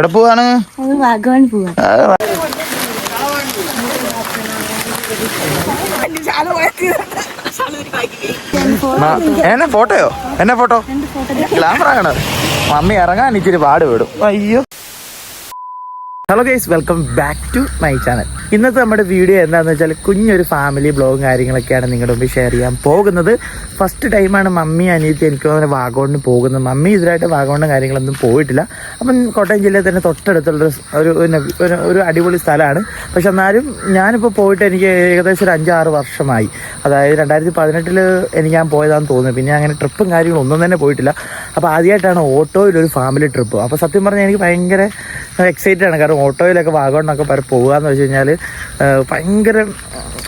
എവിടെ പോവാണ്? എന്നെ ഫോട്ടോയോ? എന്നെ ഫോട്ടോ? ഗ്ലാമറാണ് മമ്മി ഇറങ്ങാൻ ഇച്ചിരി പാട് വിടും. അയ്യോ. Hello guys welcome back to my channel ഇന്നത്തെ നമ്മുടെ വീഡിയോ എന്താണെന്ന് വെച്ചാൽ കുഞ്ഞൊരു ഫാമിലി ബ്ലോഗും കാര്യങ്ങളൊക്കെയാണ് നിങ്ങളുടെ മുമ്പിൽ ഷെയർ ചെയ്യാൻ പോകുന്നത്. ഫസ്റ്റ് ടൈമാണ് മമ്മി അനിയത്തി എനിക്ക് തോന്നുന്നത് വാഗോണിന് പോകുന്നത്. മമ്മി ഇതിലായിട്ട് വാഗോണിന്റെ കാര്യങ്ങളൊന്നും പോയിട്ടില്ല. അപ്പം കോട്ടയം ജില്ലയിൽ തന്നെ തൊട്ടടുത്തുള്ള ഒരു ഒരു- അടിപൊളി സ്ഥലമാണ്. പക്ഷെ എന്നാലും ഞാനിപ്പോൾ പോയിട്ട് എനിക്ക് ഏകദേശം ഒരു അഞ്ചാറ് വർഷമായി. അതായത് രണ്ടായിരത്തി പതിനെട്ടിൽ എനിക്ക് ഞാൻ പോയതാണെന്ന് തോന്നുന്നു. പിന്നെ അങ്ങനെ ട്രിപ്പും കാര്യങ്ങളൊന്നും തന്നെ പോയിട്ടില്ല. അപ്പോൾ ആദ്യമായിട്ടാണ് ഓട്ടോയിലൊരു ഫാമിലി ട്രിപ്പ് അപ്പോൾ സത്യം പറഞ്ഞാൽ എനിക്ക് ഭയങ്കര എക്സൈറ്റഡ് ആണ്. കാരണം ഓട്ടോയിലൊക്കെ വാഗോണിനൊക്കെ പറ പോകുകയെന്ന് വെച്ച് കഴിഞ്ഞാൽ ഭയങ്കര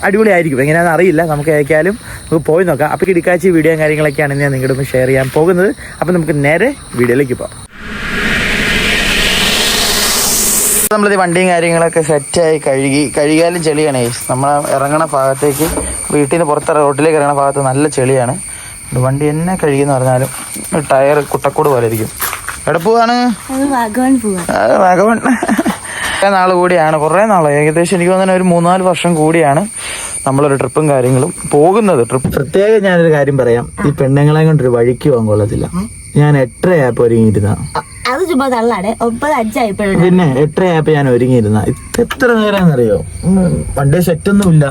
അടിപൊളിയായിരിക്കും. എങ്ങനെയാണെന്ന് അറിയില്ല. നമുക്ക് ഏക്കാലും നമുക്ക് പോയി നോക്കാം. അപ്പോൾ ഇടുക്കാച്ചി വീഡിയോ കാര്യങ്ങളൊക്കെയാണ് ഞാൻ നിങ്ങളുടെ ഷെയർ ചെയ്യാൻ പോകുന്നത്. അപ്പോൾ നമുക്ക് നേരെ വീഡിയോയിലേക്ക് പോകാം. നമ്മളിത് വണ്ടിയും കാര്യങ്ങളൊക്കെ സെറ്റായി കഴുകി കഴുകിയാലും ചെളിയാണ് നമ്മൾ ഇറങ്ങണ ഭാഗത്തേക്ക് വീട്ടിൽ നിന്ന് പുറത്ത് റോട്ടിലേക്ക് ഇറങ്ങണ ഭാഗത്ത് നല്ല ചെളിയാണ്. വണ്ടി എന്നെ കഴുകിയെന്ന് പറഞ്ഞാലും ടയർ കുട്ടക്കൂട് പോലെ ഇരിക്കും. എവിടെ പോവാണ്? കുറേ നാൾ കൂടിയാണ് കുറേ നാൾ ഏകദേശം എനിക്ക് തോന്നുന്ന ഒരു മൂന്നാൽ വർഷം കൂടിയാണ് നമ്മളൊരു ട്രിപ്പും കാര്യങ്ങളും പോകുന്നത്. ട്രിപ്പ് പ്രത്യേകം ഞാനൊരു കാര്യം പറയാം. ഈ പെണ്ണുങ്ങളെ കൊണ്ടൊരു വഴിക്ക് പോകാൻ കൊള്ളത്തില്ല. ഞാൻ എട്ടരയായപ്പോൾ ഒരുങ്ങിയിരുന്ന. അത് ചുമ്മാ ആപ്പ് ഒമ്പത് അഞ്ചായപ്പോഴും പിന്നെ ഞാൻ ഒരുങ്ങിയിരുന്ന. എത്ര നേരം അറിയോ വണ്ടി സെറ്റൊന്നും ഇല്ല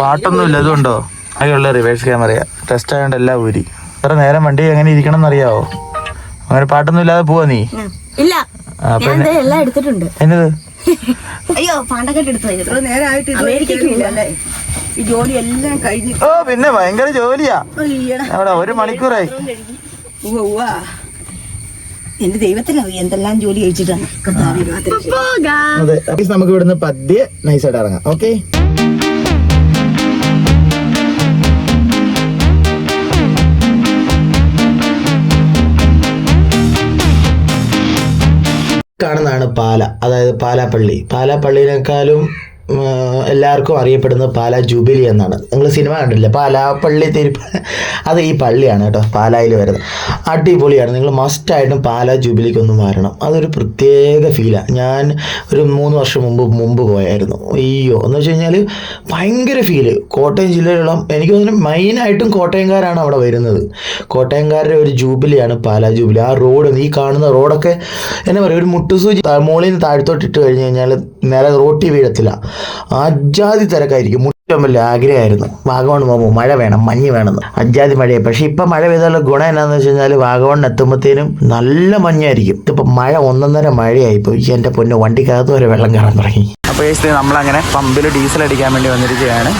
പാട്ടൊന്നും ഇല്ല അതുകൊണ്ടോ അതിലുള്ള റിവേഴ്സ് ക്യാമറ ടെസ്റ്റ് ആയതുകൊണ്ട് എല്ലാം ഊരി. എത്ര നേരം വണ്ടി എങ്ങനെ ഇരിക്കണം എന്നറിയാവോ അങ്ങനെ പാട്ടൊന്നും ഇല്ലാതെ പോവാ നീ? ഇല്ല. ഞാൻ എല്ലാം എടുത്തിട്ടുണ്ട്. എന്നത്? അയ്യോ പാണ്ടക്കെട്ട് എടുത്തു? കഴിഞ്ഞു നേരമായിട്ട് അമേരിക്കയ്ക്ക് ഈ ജോലി എല്ലാം കഴിഞ്ഞ്. ഓ പിന്നെ ഭയങ്കര ജോലിയാ. അവിടെ ഒരു മണിക്കൂറായി. എന്റെ ദൈവത്തിനറിയാം എന്തെല്ലാം ജോലി കഴിച്ചിട്ടാണ് നമുക്ക് ഇവിടുന്ന് പദ്യ നൈസായിട്ട് ഇറങ്ങാം. ഓക്കെ കാണുന്നതാണ് പാല. അതായത് പാലാപ്പള്ളി. പാലാപ്പള്ളിനേക്കാളും ഉം, എല്ലാവർക്കും അറിയപ്പെടുന്നത് പാല ജൂബിലി എന്നാണ്. നിങ്ങൾ സിനിമ കണ്ടില്ലേ പള്ളി തിരുപ്പ അത് ഈ പള്ളിയാണ് കേട്ടോ പാലായിൽ വരുന്നത്. അടിപൊളിയാണ്. നിങ്ങൾ മസ്റ്റായിട്ടും പാല ജൂബിലിക്കൊന്നും വരണം അതൊരു പ്രത്യേക ഫീലാണ് ഞാൻ ഒരു മൂന്ന് വർഷം മുമ്പ് മുമ്പ് പോയായിരുന്നു. അയ്യോ. എന്ന് വെച്ച് കഴിഞ്ഞാൽ ഭയങ്കര ഫീൽ കോട്ടയം ജില്ലയിലുള്ള എനിക്ക് തോന്നുന്നു മെയിനായിട്ടും കോട്ടയംകാരാണ് അവിടെ വരുന്നത്. കോട്ടയംകാരുടെ ഒരു ജൂബിലിയാണ് പാലാ ജൂബിലി. ആ റോഡ് ഈ കാണുന്ന റോഡൊക്കെ എന്നാ പറയുക ഒരു മുട്ടുസൂചി മുകളിൽ നിന്ന് താഴ്ത്തോട്ടിട്ട് കഴിഞ്ഞ് കഴിഞ്ഞാൽ നേരെ റോട്ടി വീഴത്തില്ല. അജാതി തിരക്കായിരിക്കും. ഏറ്റവും വലിയ ആഗ്രഹമായിരുന്നു. വാഗമൺ പോകുമ്പോൾ മഴ വേണം മഞ്ഞ് വേണമെന്ന് അജാതി മഴയെ. പക്ഷെ ഇപ്പം മഴ പെയ്താലുള്ള ഗുണം എന്നാന്ന് വെച്ച് കഴിഞ്ഞാൽ വാഗമൺ എത്തുമ്പോഴത്തേനും നല്ല മഞ്ഞായിരിക്കും. ഇതിപ്പോൾ മഴ ഒന്നൊന്നര മഴയായി പോയി എന്റെ പൊന്നു വണ്ടിക്കകത്ത് വരെ വെള്ളം കയറാൻ തുടങ്ങി. അപ്പോൾ നമ്മളങ്ങനെ പമ്പിൽ ഡീസൽ അടിക്കാൻ വേണ്ടി വന്നിരിക്കുകയാണ്.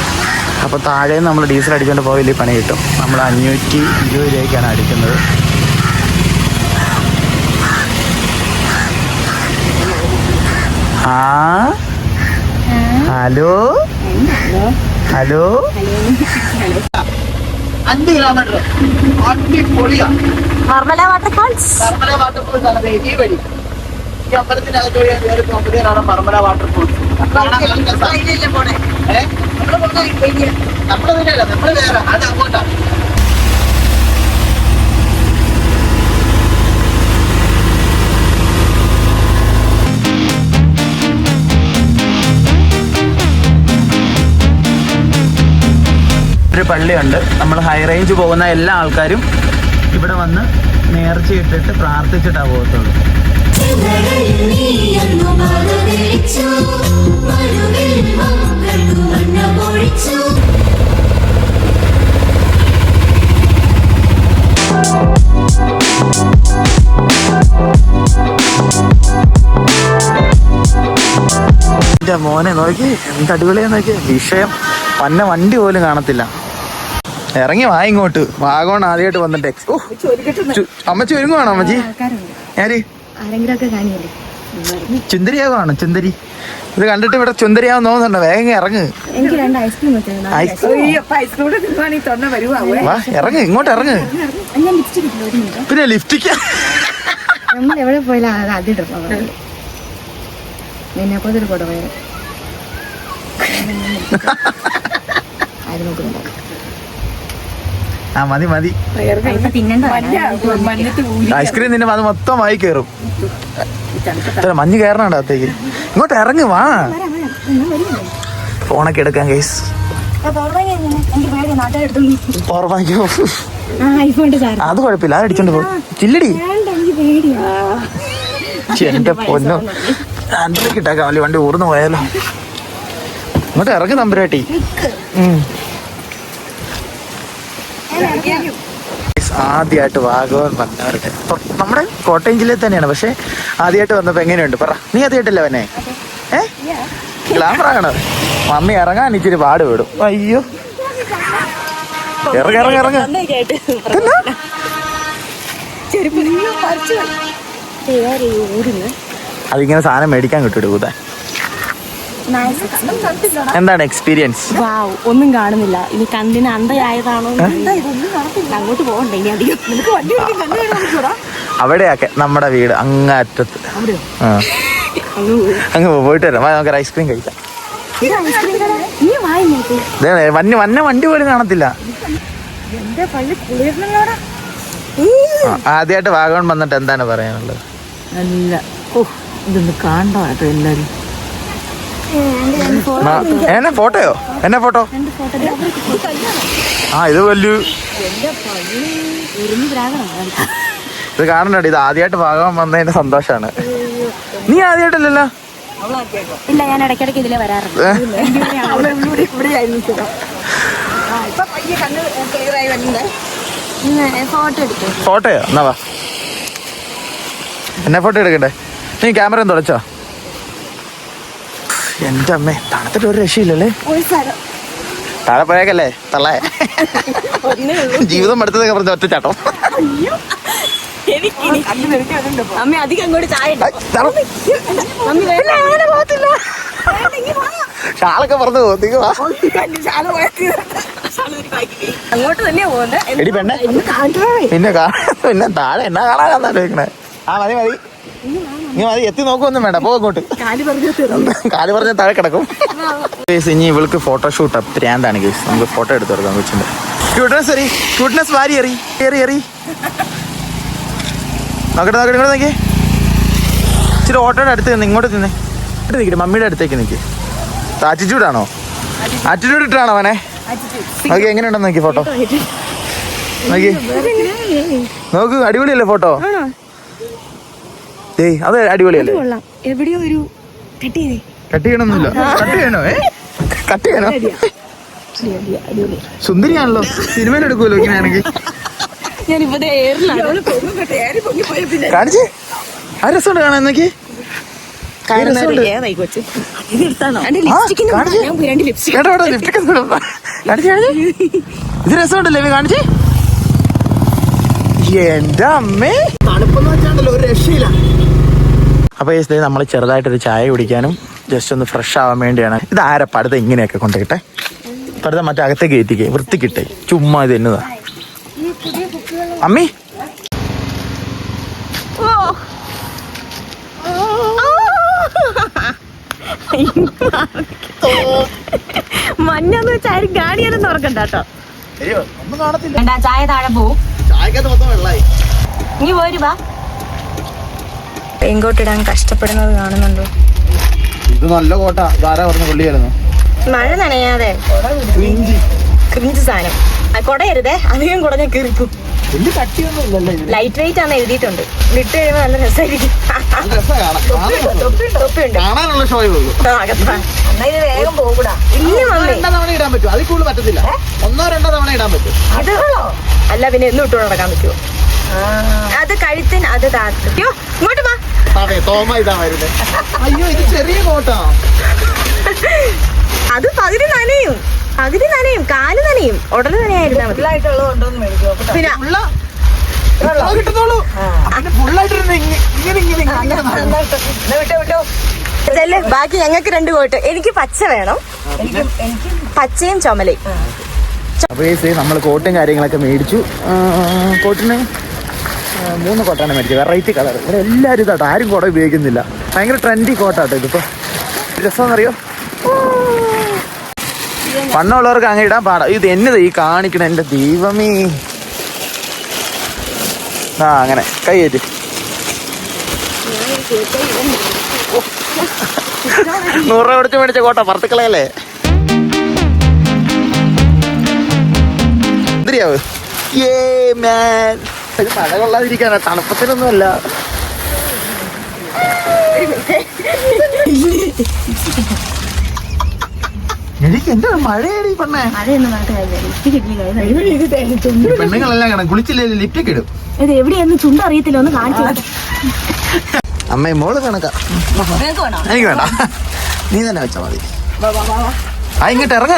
അപ്പോൾ താഴെ നമ്മൾ ഡീസൽ അടിച്ചുകൊണ്ട് പോയി വലിയ പണി കിട്ടും. നമ്മൾ അഞ്ഞൂറ്റി ഇരുപത് രൂപയ്ക്കാണ് അടിക്കുന്നത്. ആ? ഹലോ? ഹലോ? അഞ്ച് കിലോമീറ്റർ അടിപൊളിയാ നിർമ്മല വാട്ടർഫാൾസ് മർമല വാട്ടർഫോൾസ് ആണ് ഈ വഴി. ഈ അമ്പലത്തിന്റെ അകത്ത് വഴി കയറി പോകുമ്പോഴാണ് മർമല വാട്ടർഫോൾസ് അതിലല്ലേ പോണേ? നമ്മൾ പോണ വലിയ നമ്മൾ വേറെ. അത് അങ്ങോട്ടാ. ഒരു പള്ളിയുണ്ട്. നമ്മൾ ഹൈ റേഞ്ച് പോകുന്ന എല്ലാ ആൾക്കാരും ഇവിടെ വന്ന് നേർച്ചയിട്ടിട്ട് പ്രാർത്ഥിച്ചിട്ടാണ് പോകത്തുള്ളൂ. മോനെ നോക്കി എന്ത് അടിപൊളിയാ നോക്കി. വിഷയം പന്ന വണ്ടി പോലും കാണത്തില്ല. ഇറങ്ങി വാ ഇങ്ങോട്ട്. വാഗോൺ ആദ്യമായിട്ട് വന്നിട്ട് ഓ, അമ്മച്ചി ഒരുങ്ങുവാണോ അമ്മച്ചി? ആര്? ആരെങ്കിലും ചുന്തരി ഇത് കണ്ടിട്ട് ഇവിടെ ചുന്തരിയാവും തോന്നുന്നുണ്ടോ? വേഗം ഇറങ്ങ്. വാ ഇറങ്ങ് ഇങ്ങോട്ട് ഇറങ്ങ്. പിന്നെ ലിഫ്റ്റിക്ക നമ്മൾ എവിടെ പോയാലും അത് ആദ്യം നിന്നെ പോലൊരു ആരും നോക്കുന്നില്ല ആ മതി മതി. ഐസ്ക്രീം നിന്നെ അത് മൊത്തം മൊത്തമായി കയറും ഇത്ര മഞ്ഞ് കയറണ അകത്തേക്ക്? ഇങ്ങോട്ട് ഇറങ്ങി വാ. ഫോണൊക്കെ എടുക്കാൻ കേസ് അത് കുഴപ്പമില്ല അത് അടിച്ചോണ്ട് പോ. ചില്ലടി. വേണ്ട എനിക്ക് പേടിയാ ഛെ, എന്റെ പൊന്നോ. രണ്ടരക്ക് കാലി വണ്ടി ഊർന്നു പോയാലോ. ഇങ്ങോട്ട് ഇറങ്ങി നമ്പരാട്ടി. ഉം. ആദ്യമായിട്ട് വാഗവൻ വന്നവരുടെ. നമ്മുടെ കോട്ടയം ജില്ലയിൽ തന്നെയാണ് പക്ഷെ ആദ്യമായിട്ട് വന്നപ്പോ എങ്ങനെയുണ്ട്? പറ. നീ ആദ്യമായിട്ടല്ലേ വന്നെ? ഏ? ഗ്ലാമറാണ് മമ്മി ഇറങ്ങാൻ ഇച്ചിരി പാട് വിടും. അയ്യോ. ഇറങ്ങ ഇറങ്ങ ഇറങ്ങ. അതിങ്ങനെ സാധനം മേടിക്കാൻ കിട്ടും കൂതാൻ. എന്താണ് എക്സ്പീരിയൻസ് വാവ് ഒന്നും കാണുന്നില്ല. ഇനി കണ്ണിന് അന്തയായതാണോ അങ്ങോട്ട് പോകണ്ടേ ഇനി അധികം. നിനക്ക് വണ്ടി അവിടെയാക്കെ നമ്മുടെ വീട് അങ്ങ് അറ്റത്ത് അങ്ങ് പോയിട്ട് വരാം. നമുക്ക് ഐസ്ക്രീം കഴിക്കാം. വന്യ വന്ന വണ്ടി പോലും കാണത്തില്ല. ആദ്യമായിട്ട് വാഗവൺ വന്നിട്ട് എന്താണ് പറയാനുള്ളത്? നല്ല ഓ ഇതൊന്ന് കാണണ്ട കേട്ടോ എല്ലാരും എന്നെ ഫോട്ടോയോ? എന്നെ ഫോട്ടോ? ആ ഇത് വലിയ. ഇത് കാണണ്ടോ ഇത് ആദ്യമായിട്ട് ഭാഗം വന്നതിന്റെ സന്തോഷാണ്. നീ ആദ്യമായിട്ടല്ലല്ലോ? ഇല്ല ഞാൻ ഇടയ്ക്കിടയ്ക്ക് ഇതിലെ വരാറുണ്ട്. ഫോട്ടോയോ? എന്നാ വാ. എന്നെ ഫോട്ടോ എടുക്കണ്ടേ നീ ക്യാമറ ഒന്ന് തുടച്ചോ? എന്റെ അമ്മേ തണുത്തിട്ട് ഒരു രക്ഷയില്ലല്ലേ താഴെ പോയേക്കല്ലേ തള്ളേ. ജീവിതം എടുത്തതൊക്കെ പറഞ്ഞ ഒറ്റ ചാട്ടം. അമ്മ അധികം അങ്ങോട്ട് ചായ ഷാളൊക്കെ പറഞ്ഞു അങ്ങോട്ട് തന്നെ പോകുന്നത് എടി പെണ്ണെ. പിന്നെ കാണാൻ പിന്നെ താഴെ എന്നാ കാണാനാ ചോദിക്കണേ ആ മതി മതി. നീ മതി എത്തി നോക്കൊന്നും വേണ്ട. പോ അങ്ങോട്ട് കാൽ പറഞ്ഞ താഴെ കിടക്കും. Guys, ഇനി ഇവൾക്ക് ഫോട്ടോഷൂട്ട് പ്രാന്താണ് കേസ് നമുക്ക് ഫോട്ടോ എടുത്തു കൊടുക്കാം കൊച്ചിന്റെ. ക്യൂട്ട്നെസ് എറി. ക്യൂട്ട്നെസ് വാരി എറി. എറി എറി. നോക്കട്ടെ നോക്കട്ടെ ഇങ്ങോട്ട് നോക്കി. ഇച്ചിരി ഓട്ടോയുടെ അടുത്ത് നിന്ന് ഇങ്ങോട്ട് നിന്ന്. ഇങ്ങോട്ട് നിൽക്കട്ടെ മമ്മിയുടെ അടുത്തേക്ക് നിൽക്ക് ആറ്റിറ്റ്യൂഡാണോ ആറ്റിറ്റ്യൂഡ് ഇട്ടാണോ അവനെ? നോക്കി എങ്ങനെയുണ്ടെന്ന് നോക്കി ഫോട്ടോ നോക്കി. നോക്ക് അടിപൊളിയല്ലേ ഫോട്ടോ അത് അടിപൊളിയല്ലേ? കൊള്ളാം. എവിടെയോ ഒരു കെട്ടി കട്ട് ചെയ്യണമെന്നില്ല കട്ട് ചെയ്യണോ? ഏ? കട്ട് ചെയ്യണോ? സുന്ദരിയാണല്ലോ. സിനിമയിൽ എടുക്കുമല്ലോ ഇങ്ങനെയാണെങ്കിൽ. കാണിച്ചേ. ആ രസമുണ്ട് കാണാൻ നോക്കി രസമുണ്ട്. ഏതായി കൊച്ചു? ഇത് രസമുണ്ടല്ലേ ആ, കാണിച്ച്. ഞാൻ പോയി രണ്ട് ലിപ്സ്റ്റിക് കേട്ടോ കേട്ടോ ലിഫ്റ്റൊക്കെ കാണിച്ചേ കാണിച്ചേ ഇത് രസമുണ്ടല്ലേ ഇവ കാണിച്ചേ എന്റെ അമ്മേ? തണുപ്പെന്ന് ഒരു രക്ഷയില്ല. അപ്പൊ ഈ നമ്മൾ ചെറുതായിട്ടൊരു ചായ കുടിക്കാനും ജസ്റ്റ് ഒന്ന് ഫ്രഷ് ആവാൻ വേണ്ടിയാണ്. ഇത് ആരാ പടുത ഇങ്ങനെയൊക്കെ കൊണ്ടുകിട്ടെ പടുത മറ്റേ അകത്തേക്ക് കയറ്റിക്കേ വൃത്തിക്കിട്ടെ. ചുമ്മാ ഇത് എന്നതാ അമ്മി? മഞ്ഞ വെച്ചാൽ ആരും ഗാഡിയാലും തുറക്കണ്ട കേട്ടോ ചായ താഴെ പോവും. ചായക്കകത്ത് മൊത്തം വെള്ളമായി നീ പോരു വാ പെയിൻകോട്ടിടാൻ കഷ്ടപ്പെടുന്നത് കാണുന്നുണ്ടോ? ഇത് നല്ല കോട്ട. ധാരാ പറഞ്ഞ പുള്ളിയായിരുന്നു മഴ നനയാതെ ക്രിഞ്ച്. സാധനം. ആ, കുടയരുതേ. അധികം കുടഞ്ഞ കീറിക്കും വലിയ കട്ടിയൊന്നും ഇല്ലല്ലോ ഇതിന്? ലൈറ്റ് വെയിറ്റ് ആണ് എഴുതിയിട്ടുണ്ട്. ഇട്ട് കഴിയുമ്പോ നല്ല രസമായിരിക്കും. നല്ല രസാ കാണാൻ. കാണാൻ തൊപ്പിയുണ്ട് കാണാനുള്ള ഷോയേ ഉള്ളൂ. ആ, അകത്താ. വേഗം പോകൂടാ. ഇല്ല മമ്മി. രണ്ടോ തവണ ഇടാൻ പറ്റും അതിൽ കൂടുതൽ പറ്റത്തില്ല. ഒന്നോ രണ്ടോ തവണ ഇടാൻ പറ്റും. അല്ല പിന്നെ എന്നും ഇട്ടുകൊണ്ട് നടക്കാൻ പറ്റുമോ? അത് കഴുത്തിന് അത് താത്തിയോ ഇങ്ങോട്ട് വാ. അതെ തോമ ഇതാ വരുന്നത് അയ്യോ ഇത് ചെറിയ കോട്ടാ. അത് പകുതി നനയും. പകുതി നനയും. കാൽ നനയും. ഉടനെ നനയായിരുന്നാ മതി. പിന്നെ ചെല്ല് ബാക്കി ഞങ്ങൾക്ക് രണ്ട് കോട്ട്. എനിക്ക് പച്ച വേണം. പച്ചയും ചുമലയും. അപ്പോൾ ഈ നമ്മൾ കോട്ടും കാര്യങ്ങളൊക്കെ മേടിച്ചു. കോട്ടിന്? മൂന്ന് കോട്ടാണ് മേടിച്ചത്. Variety colour. ഇവിടെ എല്ലാവരും ഇതാട്ടോ. ആരും കുട ഉപയോഗിക്കുന്നില്ല. ഭയങ്കര ട്രെൻഡി കോട്ടാട്ടോ ഇതിപ്പോൾ രസമെന്നറിയോ പണ്ണുള്ളവർക്ക് അങ്ങ് ഇടാൻ പാടാ. ഇത് എന്നതാ ഈ കാണിക്കണ എന്റെ ദൈവമേ. ആ അങ്ങനെ. കൈയേറ്റ്. നൂറ് രൂപ കൊടുത്ത് മേടിച്ച കോട്ട പറത്തുക്കളയല്ലേ? എന്തിരിയാവ്? ഏ മാൻ മഴ കൊള്ളാതിരിക്കാനാ തണുപ്പത്തിനൊന്നും അല്ല പെണ്ണുങ്ങളെല്ലാം കാണാം. കുളിച്ചില്ലേ? ലിപ്റ്റിക്ക് ഇടും. ഇത് എവിടെയാന്ന് ചുണ്ട് അറിയത്തില്ല. ഒന്ന് കാണിച്ചു അമ്മേ മോൾ കണക്കാ. എനിക്ക് വേണ്ട. നീ തന്നെ വെച്ചാ മതി. ആ ഇങ്ങോട്ട് ഇറങ്ങ.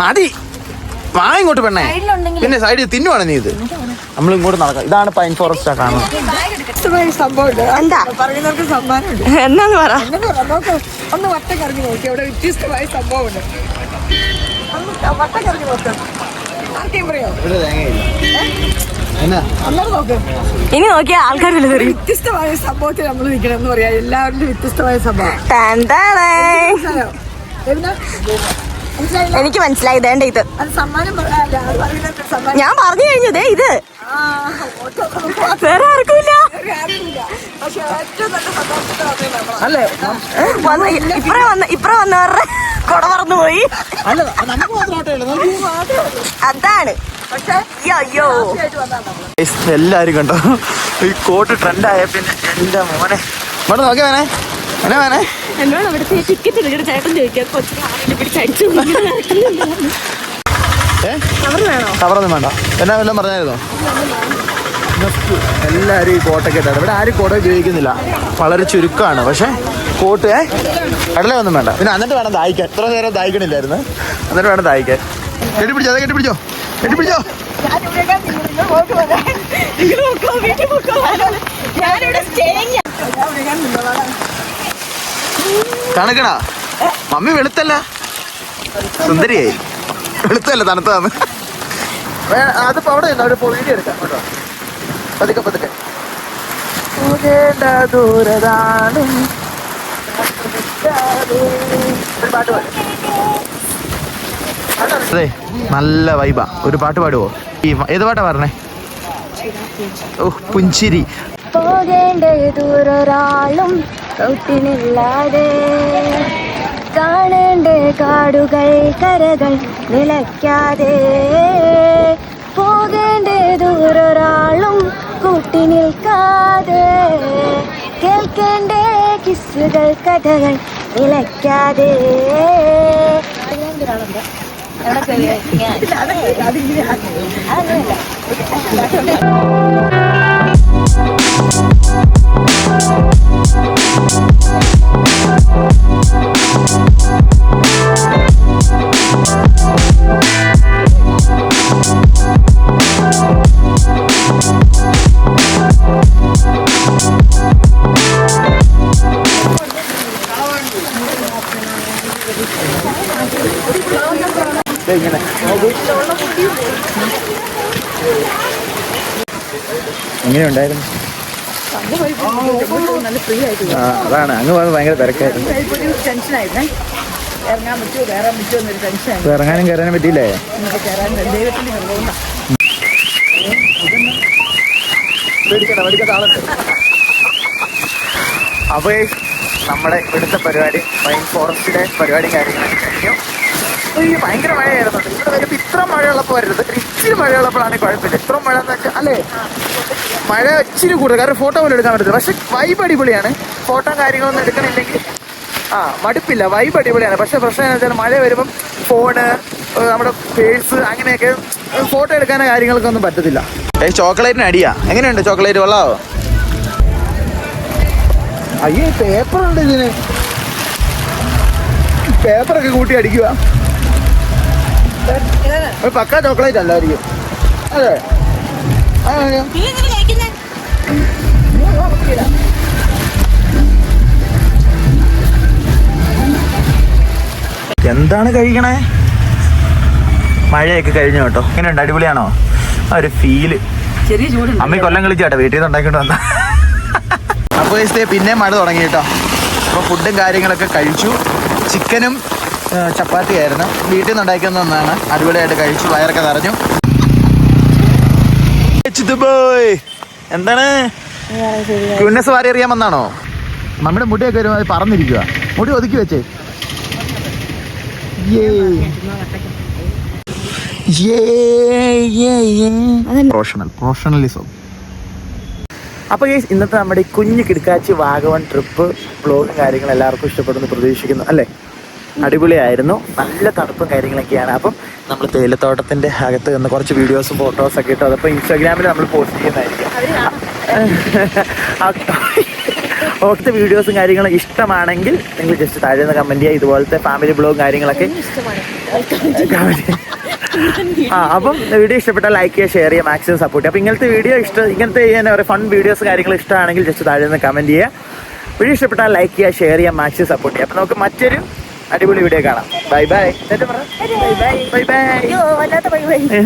മതി. വാ ഇങ്ങോട്ട് പെണ്ണേ. പിന്നെ സൈഡിൽ തിന്നുവാണ് നീ ഇത്. നമ്മൾ ഇങ്ങോട്ട് നടക്കാം. ഇതാണ് പൈൻ ഫോറസ്റ്റ് കാണുന്നത്. എന്നാന്ന് പറ. ഒന്ന് വട്ടം കറങ്ങി നോക്കി. അവിടെ വ്യത്യസ്തമായ സംഭവമുണ്ട്. ഒന്ന് വട്ടം കറങ്ങി നോക്ക്. ആർക്കെയും പറയോ ഇനി നോക്കിയാ ആൾക്കാർ വലുത് വ്യത്യസ്തമായ സംഭവത്തിൽ നമ്മൾ നിൽക്കണം എന്ന് പറയാം. എല്ലാവരുടെ വ്യത്യസ്തമായ സംഭവം. എനിക്ക് മനസ്സിലായി. ഇതേണ്ട ഇത്. ഞാൻ പറഞ്ഞു കഴിഞ്ഞതേ ദേ ഇത്. വേറെ ആർക്കുമില്ല. ഇല്ല. അല്ലേ വന്ന് ഇപ്പറേ വന്ന് ഇപ്പറേ വന്നവരുടെ കൊട പറന്നു പോയി. അതാണ്. അയ്യോ എല്ലാരും കണ്ടോ? ഈ കോട്ട് ട്രെൻഡ് ആയ പിന്നെ എന്റെ മോനെ. ഇവിടെ നോക്കിയ എന്നോട് അവിടുത്തെ ടിക്കറ്റ് എടുക്കുന്ന ചേട്ടൻ ചോദിക്കാം കൊച്ചിനെ ആരെങ്കിലും പിടിച്ചടിച്ചു ഏ? കവറൊന്നും വേണ്ട. എന്നാ വല്ലതും പറഞ്ഞായിരുന്നോ? എല്ലാവരും ഈ കോട്ടൊക്കെ ഇട്ടാണ് ഇവിടെ ആരും കോട്ട ഉപയോഗിക്കുന്നില്ല. വളരെ ചുരുക്കമാണ്. പക്ഷെ കോട്ട് ഏ? കടല ഒന്നും വേണ്ട. പിന്നെ എന്നിട്ട് വേണം ദാഹിക്കാൻ. ഇത്ര നേരം ദാഹിക്കണില്ലായിരുന്നു. എന്നിട്ട് വേണം ദാഹിക്കാൻ. കെട്ടിപ്പിടിച്ചോ അതെ കെട്ടിപ്പിടിച്ചോ. കെട്ടിപ്പിടിച്ചോ. തണുക്കണ. മമ്മി വെളുത്തല്ല. സുന്ദരിയായി. വെളുത്തല്ല തണുത്തതാണ്. അതിപ്പോ അവിടെ ഉണ്ട് അവിടെ വീഡിയോ എടുക്കാം കേട്ടോ. പതുക്കെ പതുക്കെ. പോകേണ്ട ദൂരതാണ് പാട്ട് പാട് അതെ നല്ല വൈബാ ഒരു പാട്ട് പാടുവോ? ഈ ഏത് പാട്ടാ പറഞ്ഞേ ഓ പുഞ്ചിരി. പോകേണ്ട ദൂരൊരാളും കൗട്ടിനില്ലാതെ കാണേണ്ട കാടുകൾ കരകൾ നിലയ്ക്കാതെ പോകേണ്ട ദൂരൊരാളും കൂട്ടി നിൽക്കാതെ കേൾക്കേണ്ട കിസ്സുകൾ കഥകൾ നിലയ്ക്കാതെ. ദേ ഫ്രീ ആയിട്ട് അതാണ്. അങ്ങ് വന്ന് ഭയങ്കര തിരക്കായിരുന്നു. ഇറങ്ങാനും കയറാനും പറ്റിയില്ലേ? കയറാൻ നമ്മുടെ ഇവിടുത്തെ പരിപാടി പൈൻ ഫോറസ്റ്റിലെ പരിപാടി കാര്യങ്ങളൊക്കെ ഭയങ്കര മഴയായിരുന്നു. ഇവിടെ വരുമ്പോ ഇത്ര മഴയുള്ളപ്പോ വരരുത്. ഇച്ചിരി മഴയുള്ളപ്പോഴാണ് കുഴപ്പമില്ല. ഇത്ര മഴ എന്ന് വെച്ചാൽ അല്ലേ? മഴ ഇച്ചിരി കൂടുതൽ. കാരണം ഫോട്ടോ പോലും എടുക്കാൻ പറ്റില്ല പക്ഷെ വൈബ് അടിപൊളിയാണ്. ഫോട്ടോ കാര്യങ്ങളൊന്നും എടുക്കണില്ലെങ്കിൽ ആ മടുപ്പില്ല. വൈബ് അടിപൊളിയാണ്. പക്ഷെ പ്രശ്നം എന്ന് വെച്ചാൽ മഴ വരുമ്പം ഫോണ് നമ്മുടെ പേഴ്സ് അങ്ങനെയൊക്കെ ഫോട്ടോ എടുക്കാനോ കാര്യങ്ങൾക്കൊന്നും പറ്റത്തില്ല. ചോക്ലേറ്റിന് അടിയാ. എങ്ങനെയുണ്ട് ചോക്ലേറ്റ് കൊള്ളാവോ? അയ്യേ പേപ്പർ ഉണ്ട് ഇതിന്. പേപ്പറൊക്കെ കൂട്ടി അടിക്കുക ഒരു പക്ക ചോക്ലേറ്റ് അല്ലായിരിക്കും. അതെ. ആ. എന്താണ് കഴിക്കണേ? മഴയൊക്കെ കഴിഞ്ഞു കേട്ടോ. എങ്ങനെയുണ്ട് അടിപൊളിയാണോ? ആ ഒരു ഫീൽ ചെറിയ ചൂടുണ്ട്. അമ്മ കൊല്ലം കളിച്ചാട്ടെ വീട്ടിൽ നിന്ന് ഉണ്ടാക്കിട്ട് വന്ന അപ്പോൾ പിന്നെ മഴ തുടങ്ങി കേട്ടോ. അപ്പോൾ ഫുഡും കാര്യങ്ങളൊക്കെ കഴിച്ചു. ചിക്കനും ചപ്പാത്തി ആയിരുന്നു. വീട്ടിൽ നിന്ന് ഉണ്ടാക്കുന്ന ഒന്നാണ് അടിപൊളിയായിട്ട് കഴിച്ചു. വയറൊക്കെ നിറഞ്ഞു. ബോയ് എന്താണ്? ക്യൂനസ് വാരി അറിയാൻ വന്നാണോ നമ്മുടെ മുടിയൊക്കെ ഒരു പറന്നിരിക്കുക മുടി ഒതുക്കി വെച്ചേ. പ്രൊഫഷണൽ പ്രൊഫഷണലിസം അപ്പോൾ ഈ ഇന്നത്തെ നമ്മുടെ ഈ കുഞ്ഞു കിടക്കാച്ചി വാഗവൺ ട്രിപ്പ് ബ്ലോഗും കാര്യങ്ങളും എല്ലാവർക്കും ഇഷ്ടപ്പെടുന്നു പ്രതീക്ഷിക്കുന്നു അല്ലേ? അടിപൊളിയായിരുന്നു. നല്ല തണുപ്പും കാര്യങ്ങളൊക്കെയാണ്. അപ്പം നമ്മൾ തേയിലത്തോട്ടത്തിന്റെ അകത്ത് നിന്ന് കുറച്ച് വീഡിയോസും ഫോട്ടോസ് ഒക്കെ ഇട്ടു. അതപ്പോൾ ഇൻസ്റ്റാഗ്രാമിൽ നമ്മൾ പോസ്റ്റ് ചെയ്യുന്നതായിരിക്കും. ഓർത്തെ വീഡിയോസും കാര്യങ്ങളും ഇഷ്ടമാണെങ്കിൽ നിങ്ങൾ ജസ്റ്റ് താഴെ നിന്ന് കമന്റ് ചെയ്യുക. ഇതുപോലത്തെ ഫാമിലി ബ്ലോഗും കാര്യങ്ങളൊക്കെ ആ അപ്പം വീഡിയോ ഇഷ്ടപ്പെട്ടാൽ ലൈക്ക് ചെയ്യുക ഷെയർ ചെയ്യുക മാക്സിമം സപ്പോർട്ട് ചെയ്യുക. അപ്പം ഇങ്ങനത്തെ വീഡിയോ ഇഷ്ടം ഇങ്ങനത്തെ എന്താ പറയുക ഫൺ വീഡിയോസ് കാര്യങ്ങൾ ഇഷ്ടമാണെങ്കിൽ ജസ്റ്റ് താഴെ നിന്ന് കമന്റ് ചെയ്യുക. വീഡിയോ ഇഷ്ടപ്പെട്ടാൽ ലൈക്ക് ചെയ്യുക ഷെയർ ചെയ്യുക മാക്സിമം സപ്പോർട്ട് ചെയ്യുക. അപ്പം നമുക്ക് മറ്റൊരു അടിപൊളി വീഡിയോ കാണാം. Bye bye bye bye bye bye